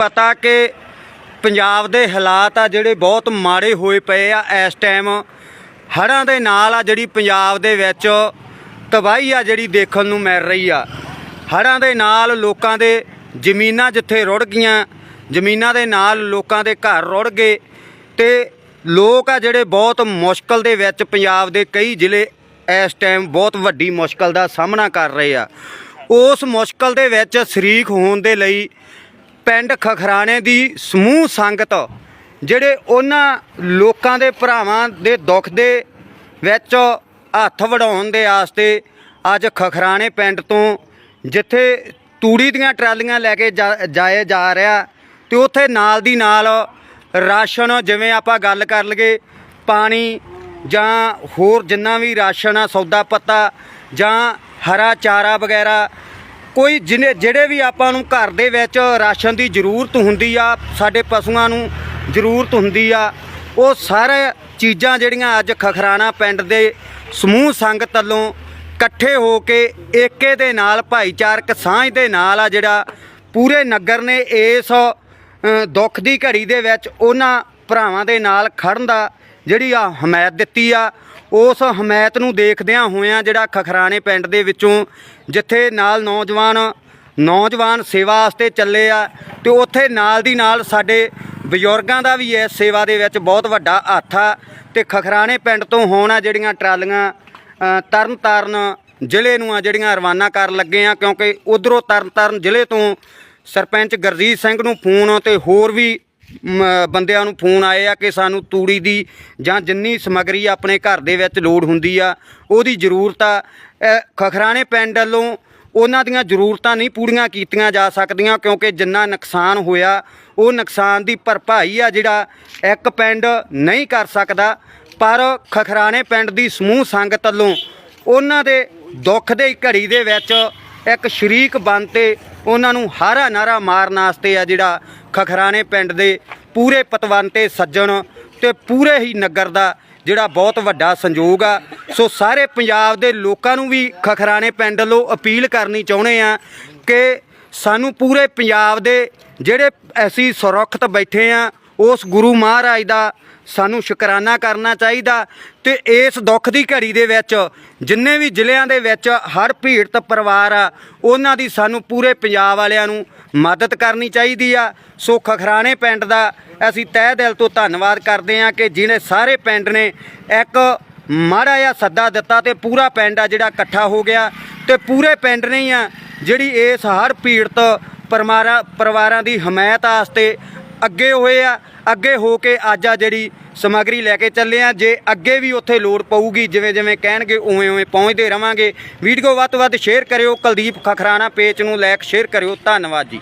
ਪਤਾ ਕਿ ਪੰਜਾਬ ਦੇ ਹਾਲਾਤ ਆ ਜਿਹੜੇ ਬਹੁਤ ਮਾੜੇ ਹੋਏ ਪਏ ਆ ਇਸ ਟਾਈਮ। ਹੜ੍ਹਾਂ ਦੇ ਨਾਲ ਆ ਜਿਹੜੀ ਪੰਜਾਬ ਦੇ ਵਿੱਚ ਤਬਾਹੀ ਆ ਜਿਹੜੀ ਦੇਖਣ ਨੂੰ ਮਿਲ ਰਹੀ ਆ। ਹੜ੍ਹਾਂ ਦੇ ਨਾਲ ਲੋਕਾਂ ਦੇ ਜ਼ਮੀਨਾਂ ਜਿੱਥੇ ਰੁੜ ਗਈਆਂ, ਜ਼ਮੀਨਾਂ ਦੇ ਨਾਲ ਲੋਕਾਂ ਦੇ ਘਰ ਰੁੜ ਗਏ ਤੇ ਲੋਕ ਆ ਜਿਹੜੇ ਬਹੁਤ ਮੁਸ਼ਕਲ ਦੇ ਵਿੱਚ ਪੰਜਾਬ ਦੇ ਕਈ ਜ਼ਿਲ੍ਹੇ ਇਸ ਟਾਈਮ ਬਹੁਤ ਵੱਡੀ ਮੁਸ਼ਕਲ ਦਾ ਸਾਹਮਣਾ ਕਰ ਰਹੇ ਆ। ਉਸ ਮੁਸ਼ਕਲ ਦੇ ਵਿੱਚ ਸ਼ਰੀਕ ਹੋਣ ਦੇ ਲਈ ਪਿੰਡ ਖਖਰਾਣੇ ਦੀ ਸਮੂਹ ਸੰਗਤ, ਜਿਹੜੇ ਉਹਨਾਂ ਲੋਕਾਂ ਦੇ ਭਰਾਵਾਂ ਦੇ ਦੁੱਖ ਦੇ ਵਿੱਚ ਹੱਥ ਵਢਾਉਣ ਦੇ ਆਸਤੇ ਅੱਜ ਖਖਰਾਣੇ ਪਿੰਡ ਤੋਂ ਜਿੱਥੇ ਤੂੜੀ ਦੀਆਂ ਟਰਾਲੀਆਂ ਲੈ ਕੇ ਜਾ- ਜਾਏ ਜਾ ਰਿਹਾ ਤੇ ਉੱਥੇ ਨਾਲ ਦੀ ਨਾਲ ਰਾਸ਼ਨ ਜਿਵੇਂ ਆਪਾਂ ਗੱਲ ਕਰ ਲਈਏ, ਪਾਣੀ ਜਾਂ ਹੋਰ ਜਿੰਨਾ ਵੀ ਰਾਸ਼ਨ ਆ, ਸੌਦਾ ਪੱਤਾ ਜਾਂ ਹਰਾ ਚਾਰਾ ਵਗੈਰਾ ਕੋਈ ਜਿਹਨੇ ਜਿਹੜੇ ਵੀ ਆਪਾਂ ਨੂੰ ਘਰ ਦੇ ਵਿੱਚ ਰਾਸ਼ਨ ਦੀ ਜ਼ਰੂਰਤ ਹੁੰਦੀ ਆ, ਸਾਡੇ ਪਸ਼ੂਆਂ ਨੂੰ ਜ਼ਰੂਰਤ ਹੁੰਦੀ ਆ, ਉਹ ਸਾਰੇ ਚੀਜ਼ਾਂ ਜਿਹੜੀਆਂ ਅੱਜ ਖਖਰਾਣਾ ਪਿੰਡ ਦੇ ਸਮੂਹ ਸੰਗਤ ਵੱਲੋਂ ਇਕੱਠੇ ਹੋ ਕੇ ਏਕੇ ਦੇ ਨਾਲ, ਭਾਈਚਾਰਕ ਸਾਂਝ ਦੇ ਨਾਲ ਆ ਜਿਹੜਾ ਪੂਰੇ ਨਗਰ ਨੇ ਇਸ ਦੁੱਖ ਦੀ ਘੜੀ ਦੇ ਵਿੱਚ ਉਹਨਾਂ ਭਰਾਵਾਂ ਦੇ ਨਾਲ ਖੜਨ ਦਾ ਜਿਹੜੀ ਆ ਹਮਾਇਤ ਦਿੱਤੀ ਆ ਉਸ ਹਮਾਇਤ ਨੂੰ ਦੇਖਦਿਆਂ ਹੋਇਆਂ ਜਿਹੜਾ ਖਖਰਾਣੇ ਪਿੰਡ ਦੇ ਵਿੱਚੋਂ ਜਿੱਥੇ ਨਾਲ ਨੌਜਵਾਨ ਨੌਜਵਾਨ ਸੇਵਾ ਵਾਸਤੇ ਚੱਲੇ ਆ ਤੇ ਉੱਥੇ ਨਾਲ ਦੀ ਨਾਲ ਸਾਡੇ ਬਜ਼ੁਰਗਾਂ ਦਾ ਵੀ ਇਸ ਸੇਵਾ ਦੇ ਵਿੱਚ ਬਹੁਤ ਵੱਡਾ ਹੱਥ ਆ ਤੇ ਖਖਰਾਣੇ ਪਿੰਡ ਤੋਂ ਹੋਣਾ ਜਿਹੜੀਆਂ ਟਰਾਲੀਆਂ ਅ, ਤਰਨ ਤਾਰਨ ਜ਼ਿਲ੍ਹੇ ਨੂੰ ਆ ਜਿਹੜੀਆਂ ਰਵਾਨਾ ਕਰਨ ਲੱਗੇ ਆ ਕਿਉਂਕਿ ਉਧਰੋਂ ਤਰਨ ਤਾਰਨ ਜ਼ਿਲ੍ਹੇ ਤੋਂ ਸਰਪੰਚ ਗੁਰਜੀਤ ਸਿੰਘ ਨੂੰ ਫੋਨ ਤੇ ਹੋਰ ਵੀ ਬੰਦਿਆਂ ਨੂੰ ਫੋਨ ਆਏ ਆ ਕਿ ਸਾਨੂੰ ਤੂੜੀ ਦੀ ਜਾਂ ਜਿੰਨੀ ਸਮੱਗਰੀ ਆਪਣੇ ਘਰ ਦੇ ਵਿੱਚ ਲੋੜ ਹੁੰਦੀ ਆ, ਉਹਦੀ ਜ਼ਰੂਰਤ ਆ। ਖਖਰਾਣੇ ਪਿੰਡ ਵੱਲੋਂ ਉਹਨਾਂ ਦੀਆਂ ਜ਼ਰੂਰਤਾਂ ਨਹੀਂ ਪੂਰੀਆਂ ਕੀਤੀਆਂ ਜਾ ਸਕਦੀਆਂ ਕਿਉਂਕਿ ਜਿੰਨਾ ਨੁਕਸਾਨ ਹੋਇਆ, ਉਹ ਨੁਕਸਾਨ ਦੀ ਭਰਪਾਈ ਆ ਜਿਹੜਾ ਇੱਕ ਪਿੰਡ ਨਹੀਂ ਕਰ ਸਕਦਾ। ਪਰ ਖਖਰਾਣੇ ਪਿੰਡ ਦੀ ਸਮੂਹ ਸੰਗਤ ਵੱਲੋਂ ਉਹਨਾਂ ਦੇ ਦੁੱਖ ਦੇ ਘੜੀ ਦੇ ਵਿੱਚ ਇੱਕ ਸ਼ਰੀਕ ਬਣ ਤੇ ਉਹਨਾਂ ਨੂੰ ਹਾਰਾ ਨਾਰਾ ਮਾਰਨ ਵਾਸਤੇ ਆ ਜਿਹੜਾ ਖਖਰਾਣੇ ਪਿੰਡ ਦੇ ਪੂਰੇ ਪਤਵੰਤੇ ਸੱਜਣ ਤੇ ਪੂਰੇ ਹੀ ਨਗਰ ਦਾ ਜਿਹੜਾ ਬਹੁਤ ਵੱਡਾ ਸੰਯੋਗ ਆ। ਸੋ ਸਾਰੇ ਪੰਜਾਬ ਦੇ ਲੋਕਾਂ ਨੂੰ ਵੀ ਖਖਰਾਣੇ ਪਿੰਡ ਵੱਲੋਂ ਅਪੀਲ ਕਰਨੀ ਚਾਹੁੰਦੇ ਆ ਕਿ ਸਾਨੂੰ ਪੂਰੇ ਪੰਜਾਬ ਦੇ ਜਿਹੜੇ ਅਸੀਂ ਸੁਰੱਖਿਅਤ ਬੈਠੇ ਆ ਉਸ ਗੁਰੂ ਮਹਾਰਾਜ ਦਾ ਸਾਨੂੰ ਸ਼ੁਕਰਾਨਾ ਕਰਨਾ ਚਾਹੀਦਾ ਤੇ ਇਸ ਦੁੱਖ ਦੀ ਘੜੀ ਦੇ ਵਿੱਚ ਜਿੰਨੇ ਵੀ ਜ਼ਿਲ੍ਹਿਆਂ ਦੇ ਵਿੱਚ ਹਰ ਪੀੜਤ ਪਰਿਵਾਰ ਆ, ਉਹਨਾਂ ਦੀ ਸਾਨੂੰ ਪੂਰੇ ਪੰਜਾਬ ਵਾਲਿਆਂ ਨੂੰ ਮਦਦ ਕਰਨੀ ਚਾਹੀਦੀ ਆ। ਸੋ ਖਖਰਾਣੇ ਪਿੰਡ ਦਾ ਅਸੀਂ ਤਹਿ ਦਿਲ ਤੋਂ ਧੰਨਵਾਦ ਕਰਦੇ ਆ ਕਿ ਜਿਹਨੇ ਸਾਰੇ ਪਿੰਡ ਨੇ ਇੱਕ ਮਾੜਾ ਜਿਹਾ ਸੱਦਾ ਦਿੱਤਾ ਤੇ ਪੂਰਾ ਪਿੰਡ ਆ ਜਿਹੜਾ ਇਕੱਠਾ ਹੋ ਗਿਆ ਤੇ ਪੂਰੇ ਪਿੰਡ ਨੇ ਆ ਜਿਹੜੀ ਇਸ ਹਰ ਪੀੜਤ ਪਰਿਵਾਰਾਂ ਪਰਿਵਾਰਾਂ ਦੀ ਹਮਾਇਤ ਵਾਸਤੇ ਅੱਗੇ ਹੋਏ ਆ, ਅੱਗੇ ਹੋ ਕੇ ਅੱਜ ਆ ਜਿਹੜੀ ਸਮੱਗਰੀ ਲੈ ਕੇ ਚੱਲੇ ਆ। ਜੇ ਅੱਗੇ ਵੀ ਉੱਥੇ ਲੋੜ ਪਊਗੀ, ਜਿਵੇਂ ਜਿਵੇਂ ਕਹਿਣਗੇ, ਉਵੇਂ ਉਵੇਂ ਪਹੁੰਚਦੇ ਰਵਾਂਗੇ। ਵੀਡੀਓ ਵੱਧ ਤੋਂ ਵੱਧ ਸ਼ੇਅਰ ਕਰਿਓ। ਕੁਲਦੀਪ ਖਖਰਾਣਾ ਪੇਜ ਨੂੰ ਲਾਇਕ ਸ਼ੇਅਰ ਕਰਿਓ। ਧੰਨਵਾਦ ਜੀ।